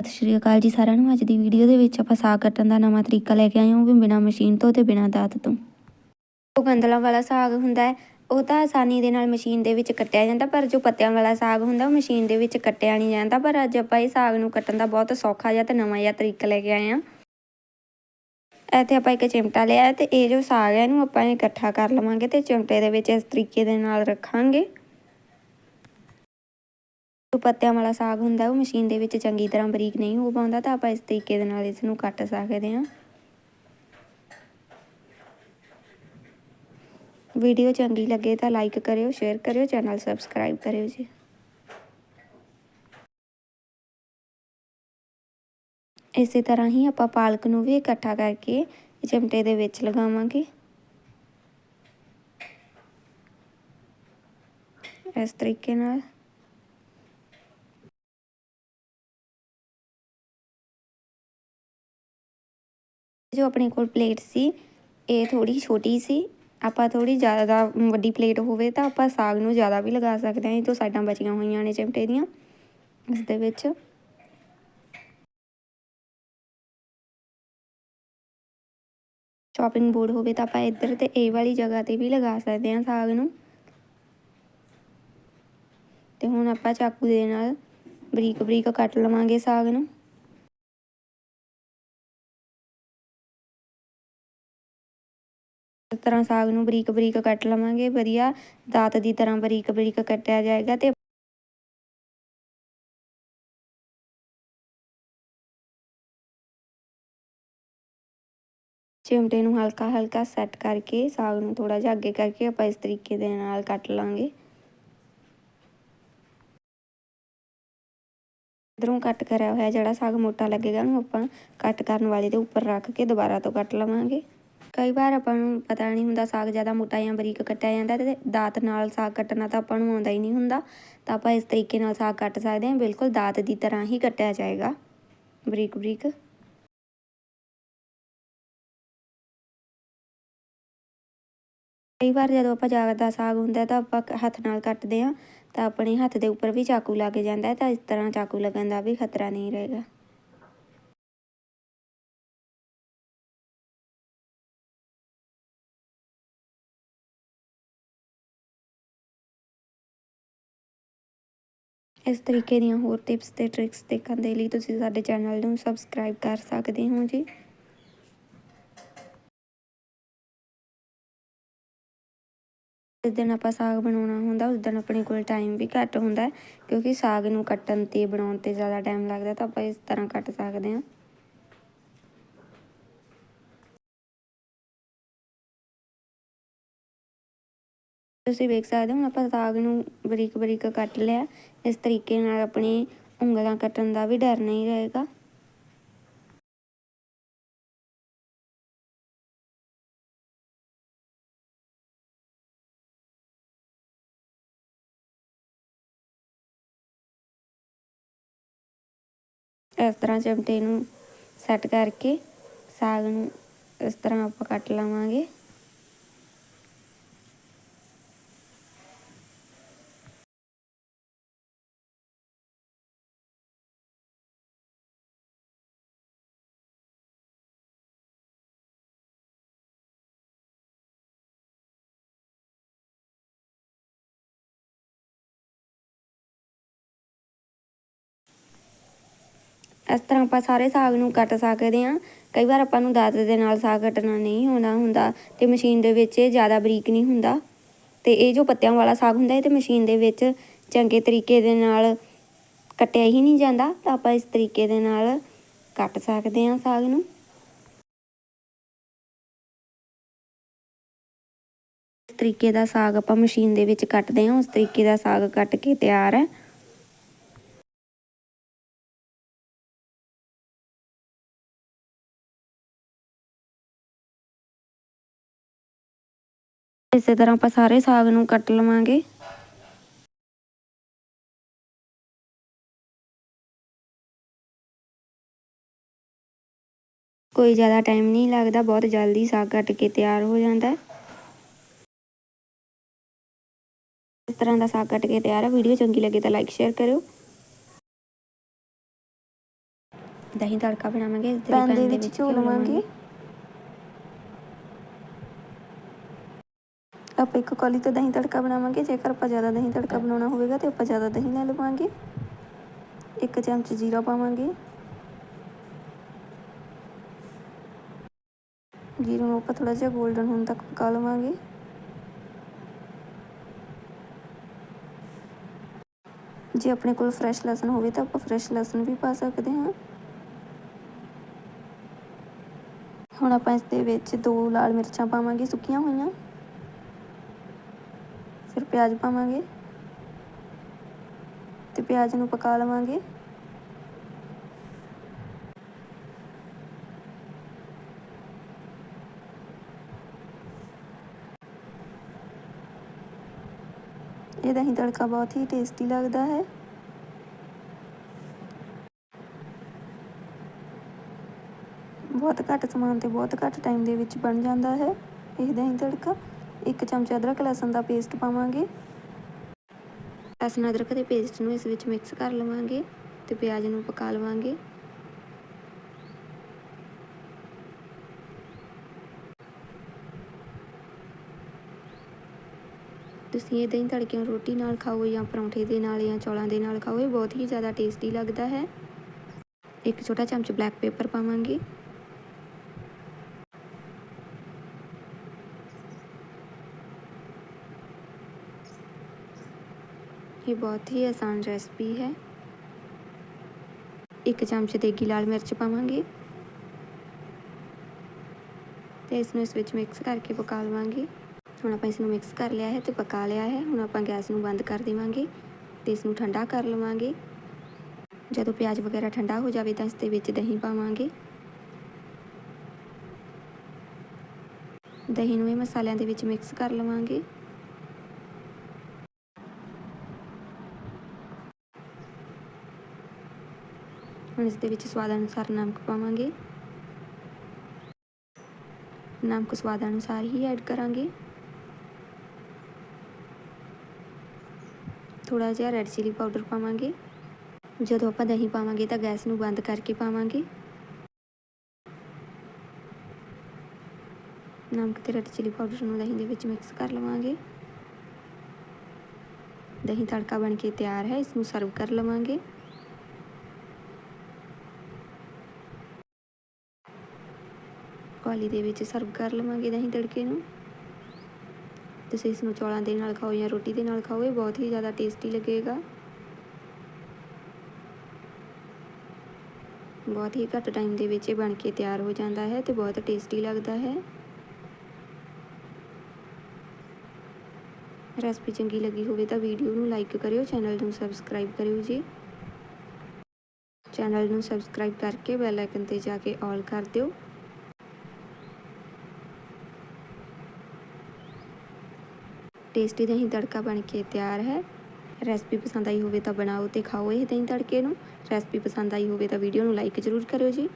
ਸਤਿ ਸ਼੍ਰੀ ਅਕਾਲ ਜੀ ਸਾਰਿਆਂ ਨੂੰ। ਅੱਜ ਦੀ ਵੀਡੀਓ ਦੇ ਵਿੱਚ ਆਪਾਂ ਸਾਗ ਕੱਟਣ ਦਾ ਨਵਾਂ ਤਰੀਕਾ ਲੈ ਕੇ ਆਏ ਹਾਂ। ਉਹ ਵੀ ਬਿਨਾ ਮਸ਼ੀਨ ਤੋਂ ਤੇ ਬਿਨਾਂ ਦਾਤ ਤੋਂ। ਉਹ ਗੰਦਲਾਂ ਵਾਲਾ ਸਾਗ ਹੁੰਦਾ ਹੈ, ਉਹ ਤਾਂ ਆਸਾਨੀ ਦੇ ਨਾਲ ਮਸ਼ੀਨ ਦੇ ਵਿੱਚ ਕੱਟਿਆ ਜਾਂਦਾ, ਪਰ ਜੋ ਪੱਤਿਆਂ ਵਾਲਾ ਸਾਗ ਹੁੰਦਾ, ਉਹ ਮਸ਼ੀਨ ਦੇ ਵਿੱਚ ਕੱਟਿਆ ਨਹੀਂ ਜਾਂਦਾ। ਪਰ ਅੱਜ ਆਪਾਂ ਇਹ ਸਾਗ ਨੂੰ ਕੱਟਣ ਦਾ ਬਹੁਤ ਸੌਖਾ ਜਿਹਾ ਤੇ ਨਵਾਂ ਜਿਹਾ ਤਰੀਕਾ ਲੈ ਕੇ ਆਏ ਹਾਂ। ਇੱਥੇ ਆਪਾਂ ਇੱਕ ਚਿਮਟਾ ਲਿਆ ਤੇ ਇਹ ਜੋ ਸਾਗ ਹੈ, ਇਹਨੂੰ ਆਪਾਂ ਇਕੱਠਾ ਕਰ ਲਵਾਂਗੇ ਤੇ ਚਿਮਟੇ ਦੇ ਵਿੱਚ ਇਸ ਤਰੀਕੇ ਦੇ ਨਾਲ ਰੱਖਾਂਗੇ। ਪੱਤਿਆਂ ਵਾਲਾ ਸਾਗ ਹੁੰਦਾ, ਉਹ ਮਸ਼ੀਨ ਦੇ ਵਿੱਚ ਚੰਗੀ ਤਰ੍ਹਾਂ ਬਰੀਕ ਨਹੀਂ ਹੋ ਪਾਉਂਦਾ, ਤਾਂ ਆਪਾਂ ਇਸ ਤਰੀਕੇ ਦੇ ਨਾਲ ਇਸ ਨੂੰ ਕੱਟ ਸਕਦੇ ਹਾਂ। ਵੀਡੀਓ ਚੰਗੀ ਲੱਗੇ ਤਾਂ ਲਾਈਕ ਕਰਿਓ, ਸ਼ੇਅਰ ਕਰਿਓ, ਚੈਨਲ ਸਬਸਕ੍ਰਾਈਬ ਕਰਿਓ ਜੀ। ਇਸੇ ਤਰ੍ਹਾਂ ਹੀ ਆਪਾਂ ਪਾਲਕ ਨੂੰ ਵੀ ਇਕੱਠਾ ਕਰਕੇ ਚਿਮਟੇ ਦੇ ਵਿੱਚ ਲਗਾਵਾਂਗੇ। ਇਸ ਤਰੀਕੇ ਨਾਲ। ਜੋ ਆਪਣੇ ਕੋਲ ਪਲੇਟ ਸੀ, ਇਹ ਥੋੜੀ ਛੋਟੀ ਸੀ। ਆਪਾਂ ਥੋੜੀ ਜ਼ਿਆਦਾ ਵੱਡੀ ਪਲੇਟ ਹੋਵੇ ਤਾਂ ਆਪਾਂ ਸਾਗ ਨੂੰ ਜ਼ਿਆਦਾ ਵੀ ਲਗਾ ਸਕਦੇ ਹਾਂ, ਇਹ ਤੋਂ ਸਾਈਡਾਂ ਬਚੀਆਂ ਹੋਈਆਂ ਨੇ ਚਿਮਟੇ ਦੀਆਂ। ਇਸ ਦੇ ਵਿੱਚ ਸ਼ਾਪਿੰਗ ਬੋਰਡ ਹੋਵੇ ਤਾਂ ਆਪਾਂ ਇੱਧਰ ਤੇ ਇਹ ਵਾਲੀ ਜਗ੍ਹਾ ਤੇ ਵੀ ਲਗਾ ਸਕਦੇ ਹਾਂ ਸਾਗ ਨੂੰ। ਤੇ ਹੁਣ ਆਪਾਂ ਚਾਕੂ ਦੇ ਨਾਲ ਬਰੀਕ ਬਰੀਕ ਕੱਟ ਲਵਾਂਗੇ ਸਾਗ ਨੂੰ। ਇਸ ਤਰ੍ਹਾਂ ਸਾਗ ਨੂੰ ਬਰੀਕ ਬਰੀਕ ਕੱਟ ਲਵਾਂਗੇ, ਵਧੀਆ ਦਾਤ ਦੀ ਤਰ੍ਹਾਂ ਬਰੀਕ ਬਰੀਕ ਕੱਟਿਆ ਜਾਏਗਾ ਤੇ ਚਿਮਟੇ ਨੂੰ ਹਲਕਾ ਹਲਕਾ ਸੈੱਟ ਕਰਕੇ, ਸਾਗ ਨੂੰ ਥੋੜਾ ਜਿਹਾ ਅੱਗੇ ਕਰਕੇ ਆਪਾਂ ਇਸ ਤਰੀਕੇ ਦੇ ਨਾਲ ਕੱਟ ਲਾਂਗੇ। ਇਧਰੋਂ ਕੱਟ ਕਰਿਆ ਹੋਇਆ ਜਿਹੜਾ ਸਾਗ ਮੋਟਾ ਲੱਗੇਗਾ ਉਹਨੂੰ ਆਪਾਂ ਕੱਟ ਕਰਨ ਵਾਲੇ ਦੇ ਉੱਪਰ ਰੱਖ ਕੇ ਦੁਬਾਰਾ ਤੋਂ ਕੱਟ ਲਵਾਂਗੇ। ਕਈ ਵਾਰ ਆਪਾਂ ਨੂੰ ਪਤਾ ਨਹੀਂ ਹੁੰਦਾ ਸਾਗ ਜ਼ਿਆਦਾ ਮੋਟਾ ਜਾਂ ਬਰੀਕ ਕੱਟਿਆ ਜਾਂਦਾ ਤੇ ਦਾਤ ਨਾਲ ਸਾਗ ਕੱਟਣਾ ਤਾਂ ਆਪਾਂ ਨੂੰ ਆਉਂਦਾ ਹੀ ਨਹੀਂ ਹੁੰਦਾ। ਤਾਂ ਆਪਾਂ ਇਸ ਤਰੀਕੇ ਨਾਲ ਸਾਗ ਕੱਟ ਸਕਦੇ ਹਾਂ, ਬਿਲਕੁਲ ਦਾਤ ਦੀ ਤਰ੍ਹਾਂ ਹੀ ਕੱਟਿਆ ਜਾਏਗਾ। ਬਰੀਕ ਬਰੀਕ। ਕਈ ਵਾਰ ਜਦੋਂ ਆਪਾਂ ਜ਼ਿਆਦਾ ਸਾਗ ਹੁੰਦਾ ਤਾਂ ਆਪਾਂ ਹੱਥ ਨਾਲ ਕੱਟਦੇ ਹਾਂ ਤਾਂ ਆਪਣੇ ਹੱਥ ਦੇ ਉੱਪਰ ਵੀ ਚਾਕੂ ਲੱਗ ਜਾਂਦਾ ਤਾਂ ਇਸ ਤਰ੍ਹਾਂ ਚਾਕੂ ਲੱਗਣ ਦਾ ਵੀ ਖਤਰਾ ਨਹੀਂ ਰਹੇਗਾ। ਇਸ ਤਰੀਕੇ ਦੀਆਂ ਹੋਰ ਟਿਪਸ ਤੇ ਟ੍ਰਿਕਸ ਦੇਖਣ ਦੇ ਲਈ ਤੁਸੀਂ ਸਾਡੇ ਚੈਨਲ ਨੂੰ ਸਬਸਕ੍ਰਾਈਬ ਕਰ ਸਕਦੇ ਹੋ ਜੀ। ਜਿਸ ਦਿਨ ਆਪਾਂ ਸਾਗ ਬਣਾਉਣਾ ਹੁੰਦਾ, ਉਸ ਦਿਨ ਆਪਣੇ ਕੋਲ ਟਾਈਮ ਵੀ ਘੱਟ ਹੁੰਦਾ ਕਿਉਂਕਿ ਸਾਗ ਨੂੰ ਕੱਟਣ ਤੇ ਬਣਾਉਣ ਤੇ ਜ਼ਿਆਦਾ ਟਾਈਮ ਲੱਗਦਾ ਤਾਂ ਆਪਾਂ ਇਸ ਤਰ੍ਹਾਂ ਕੱਟ ਸਕਦੇ ਹਾਂ। ਤੁਸੀਂ ਵੇਖ ਸਕਦੇ ਹੋ, ਹੁਣ ਆਪਾਂ ਸਾਗ ਨੂੰ ਬਰੀਕ ਬਰੀਕ ਕੱਟ ਲਿਆ ਇਸ ਤਰੀਕੇ ਨਾਲ ਆਪਣੀ ਉਂਗਲਾਂ ਕੱਟਣ ਦਾ ਵੀ ਡਰ ਨਹੀਂ ਰਹੇਗਾ। ਇਸ ਤਰ੍ਹਾਂ ਚਮਟੇ ਨੂੰ ਸੈੱਟ ਕਰਕੇ ਸਾਗ ਨੂੰ ਇਸ ਤਰ੍ਹਾਂ ਆਪਾਂ ਕੱਟ ਲਵਾਂਗੇ। ਇਸ ਤਰ੍ਹਾਂ ਆਪਾਂ ਸਾਰੇ ਸਾਗ ਨੂੰ ਕੱਟ ਸਕਦੇ ਹਾਂ। ਕਈ ਵਾਰ ਆਪਾਂ ਨੂੰ ਦਾਤ ਦੇ ਨਾਲ ਸਾਗ ਕੱਟਣਾ ਨਹੀਂ ਹੋਣਾ ਹੁੰਦਾ ਤੇ ਮਸ਼ੀਨ ਦੇ ਵਿੱਚ ਇਹ ਜ਼ਿਆਦਾ ਬਰੀਕ ਨਹੀਂ ਹੁੰਦਾ। ਤੇ ਇਹ ਜੋ ਪੱਤਿਆਂ ਵਾਲਾ ਸਾਗ ਹੁੰਦਾ, ਇਹ ਤੇ ਮਸ਼ੀਨ ਦੇ ਵਿੱਚ ਚੰਗੇ ਤਰੀਕੇ ਦੇ ਨਾਲ ਕੱਟਿਆ ਹੀ ਨਹੀਂ ਜਾਂਦਾ। ਤਾਂ ਆਪਾਂ ਇਸ ਤਰੀਕੇ ਦੇ ਨਾਲ ਕੱਟ ਸਕਦੇ ਹਾਂ ਸਾਗ ਨੂੰ। ਇਸ ਤਰੀਕੇ ਦਾ ਸਾਗ ਆਪਾਂ ਮਸ਼ੀਨ ਦੇ ਵਿੱਚ ਕੱਟਦੇ ਹਾਂ। ਉਸ ਤਰੀਕੇ ਦਾ ਸਾਗ ਕੱਟ ਕੇ ਤਿਆਰ ਹੈ। ਇਸੇ ਤਰ੍ਹਾਂ ਆਪਾਂ ਸਾਰੇ ਸਾਗ ਨੂੰ ਕੱਟ ਲਵਾਂਗੇ। ਕੋਈ ਜ਼ਿਆਦਾ ਟਾਈਮ ਨਹੀਂ ਲੱਗਦਾ ਬਹੁਤ ਜਲਦੀ ਸਾਗ ਕੱਟ ਕੇ ਤਿਆਰ ਹੋ ਜਾਂਦਾ। ਹੈ ਇਸ ਤਰ੍ਹਾਂ ਦਾ ਸਾਗ ਕੱਟ ਕੇ ਤਿਆਰ ਹੈ ਵੀਡੀਓ ਚੰਗੀ ਲੱਗੇ ਤਾਂ ਲਾਈਕ ਸ਼ੇਅਰ ਕਰਿਓ। ਦਹੀਂ ਤੜਕਾ ਬਣਾਵਾਂਗੇ ਇਸ ਦੇ ਵਿੱਚ ਲਵਾਂਗੇ। ਆਪਾਂ ਇੱਕ ਕੌਲੀ ਤੋਂ ਦਹੀਂ ਤੜਕਾ ਬਣਾਵਾਂਗੇ, ਜੇਕਰ ਆਪਾਂ ਜ਼ਿਆਦਾ ਦਹੀਂ ਤੜਕਾ ਬਣਾਉਣਾ ਹੋਵੇਗਾ ਤੇ ਆਪਾਂ ਜ਼ਿਆਦਾ ਦਹੀਂ ਲੈ ਲਵਾਂਗੇ। ਇੱਕ ਚਮਚ ਜੀਰਾ ਪਾਵਾਂਗੇ। ਜੀਰੇ ਨੂੰ ਆਪਾਂ ਥੋੜਾ ਜਿਹਾ 골ਡਨ ਹੋਣ ਤੱਕ ਪਕਾ ਲਵਾਂਗੇ। ਜੇ ਆਪਣੇ ਕੋਲ ਫਰੈਸ਼ ਲਸਣ ਹੋਵੇ ਤਾਂ ਆਪਾਂ ਫਰੈਸ਼ ਲਸਣ ਵੀ ਪਾ ਸਕਦੇ ਹਾਂ। ਹੁਣ ਆਪਾਂ ਇਸ ਦੇ ਵਿੱਚ ਦੋ ਲਾਲ ਮਿਰਚਾਂ ਪਾਵਾਂਗੇ ਸੁੱਕੀਆਂ ਹੋਈਆਂ। ਫਿਰ ਪਿਆਜ਼ ਪਾਵਾਂਗੇ ਤੇ ਪਿਆਜ਼ ਨੂੰ ਪਕਾ ਲਵਾਂਗੇ। ਇਹ ਦਹੀਂ ਤੜਕਾ ਬਹੁਤ ਹੀ ਟੇਸਟੀ ਲੱਗਦਾ ਹੈ। ਬਹੁਤ ਘੱਟ ਸਮਾਨ ਤੇ ਬਹੁਤ ਘੱਟ ਟਾਈਮ ਦੇ ਵਿੱਚ ਬਣ ਜਾਂਦਾ ਹੈ ਇਹ ਦਹੀਂ ਤੜਕਾ। ਇੱਕ ਚਮਚ ਅਦਰਕ ਲਸਣ ਦਾ ਪੇਸਟ ਪਾਵਾਂਗੇ। ਲਸਣ, ਅਦਰਕ ਦੇ ਪੇਸਟ ਨੂੰ ਇਸ ਵਿੱਚ ਮਿਕਸ ਕਰ ਲਵਾਂਗੇ ਤੇ ਪਿਆਜ਼ ਨੂੰ ਪਕਾ ਲਵਾਂਗੇ। ਤੁਸੀਂ ਇਹ ਦਹੀਂ ਤੜਕੇ ਨੂੰ ਰੋਟੀ ਨਾਲ ਖਾਓ ਜਾਂ ਪਰੌਂਠੇ ਦੇ ਨਾਲ ਜਾਂ ਚੌਲਾਂ ਦੇ ਨਾਲ ਖਾਓ, ਇਹ ਬਹੁਤ ਹੀ ਜ਼ਿਆਦਾ ਟੇਸਟੀ ਲੱਗਦਾ ਹੈ। ਇੱਕ ਛੋਟਾ ਚਮਚ ਬਲੈਕ ਪੇਪਰ ਪਾਵਾਂਗੇ। ਇਹ ਬਹੁਤ ਹੀ ਆਸਾਨ ਰੈਸਪੀ ਹੈ। ਇੱਕ ਚਮਚ ਦੇਗੀ ਲਾਲ ਮਿਰਚ ਪਾਵਾਂਗੇ। ਤੇ ਇਸ ਨੂੰ ਇਸ ਵਿੱਚ ਮਿਕਸ ਕਰਕੇ ਪਕਾ ਲਵਾਂਗੇ। ਹੁਣ ਆਪਾਂ ਇਸ ਨੂੰ ਮਿਕਸ ਕਰ ਲਿਆ ਹੈ ਤੇ ਪਕਾ ਲਿਆ ਹੈ। ਹੁਣ ਆਪਾਂ ਗੈਸ ਨੂੰ ਬੰਦ ਕਰ ਦੇਵਾਂਗੇ ਤੇ ਇਸ ਨੂੰ ਠੰਡਾ ਕਰ ਲਵਾਂਗੇ। ਜਦੋਂ ਪਿਆਜ਼ ਵਗੈਰਾ ਠੰਡਾ ਹੋ ਜਾਵੇ ਤਾਂ ਇਸ ਦੇ ਵਿੱਚ ਦਹੀਂ ਪਾਵਾਂਗੇ। ਦਹੀਂ ਨੂੰ ਇਹ ਮਸਾਲਿਆਂ ਦੇ ਵਿੱਚ ਮਿਕਸ ਕਰ ਲਵਾਂਗੇ। ਹੁਣ ਇਸ ਦੇ ਵਿੱਚ ਸਵਾਦ ਅਨੁਸਾਰ ਨਮਕ ਪਾਵਾਂਗੇ। ਨਮਕ ਸਵਾਦ ਅਨੁਸਾਰ ਹੀ ਐਡ ਕਰਾਂਗੇ। ਥੋੜਾ ਜਿਹਾ ਰੈੱਡ ਚਿਲੀ ਪਾਊਡਰ ਪਾਵਾਂਗੇ। ਜਦੋਂ ਆਪਾਂ ਦਹੀਂ ਪਾਵਾਂਗੇ ਤਾਂ ਗੈਸ ਨੂੰ ਬੰਦ ਕਰਕੇ ਪਾਵਾਂਗੇ। ਨਮਕ ਤੇ ਰੈੱਡ ਚਿਲੀ ਪਾਊਡਰ ਨੂੰ ਦਹੀਂ ਦੇ ਵਿੱਚ ਮਿਕਸ ਕਰ ਲਵਾਂਗੇ। ਦਹੀਂ ਤੜਕਾ ਬਣ ਕੇ ਤਿਆਰ ਹੈ, ਇਸ ਨੂੰ ਸਰਵ ਕਰ ਲਵਾਂਗੇ। ਕੌਲੀ ਦੇ ਵਿੱਚ ਸਰਵ ਕਰ ਲਵਾਂਗੇ ਦਹੀਂ ਤੜਕੇ ਨੂੰ। ਤੁਸੀਂ ਇਸ ਨੂੰ ਚੌਲਾਂ ਦੇ ਨਾਲ ਖਾਓ ਜਾਂ ਰੋਟੀ ਦੇ ਨਾਲ ਖਾਓ, ਇਹ ਬਹੁਤ ਹੀ ਜ਼ਿਆਦਾ ਟੇਸਟੀ ਲੱਗੇਗਾ। ਬਹੁਤ ਹੀ ਘੱਟ ਟਾਈਮ ਦੇ ਵਿੱਚ ਇਹ ਬਣ ਕੇ ਤਿਆਰ ਹੋ ਜਾਂਦਾ ਹੈ ਤੇ ਬਹੁਤ ਟੇਸਟੀ ਲੱਗਦਾ ਹੈ। ਰੈਸਪੀ ਚੰਗੀ ਲੱਗੀ ਹੋਵੇ ਤਾਂ ਵੀਡੀਓ ਨੂੰ ਲਾਈਕ ਕਰਿਓ ਚੈਨਲ ਨੂੰ ਸਬਸਕ੍ਰਾਈਬ ਕਰਿਓ ਜੀ। ਚੈਨਲ ਨੂੰ ਸਬਸਕ੍ਰਾਈਬ ਕਰਕੇ ਬੈਲ ਆਈਕਨ ਤੇ ਜਾ ਕੇ ਆਲ ਕਰ ਦਿਓ। ਟੇਸਟੀ ਦਹੀਂ ਤੜਕਾ ਬਣ ਕੇ ਤਿਆਰ ਹੈ। ਰੈਸਪੀ ਪਸੰਦ ਆਈ ਹੋਵੇ ਤਾਂ ਬਣਾਓ ਤੇ ਖਾਓ ਇਹ ਦਹੀਂ ਤੜਕੇ ਨੂੰ। ਰੈਸਪੀ ਪਸੰਦ ਆਈ ਹੋਵੇ ਤਾਂ ਵੀਡੀਓ ਨੂੰ ਲਾਈਕ ਜ਼ਰੂਰ ਕਰਿਓ ਜੀ।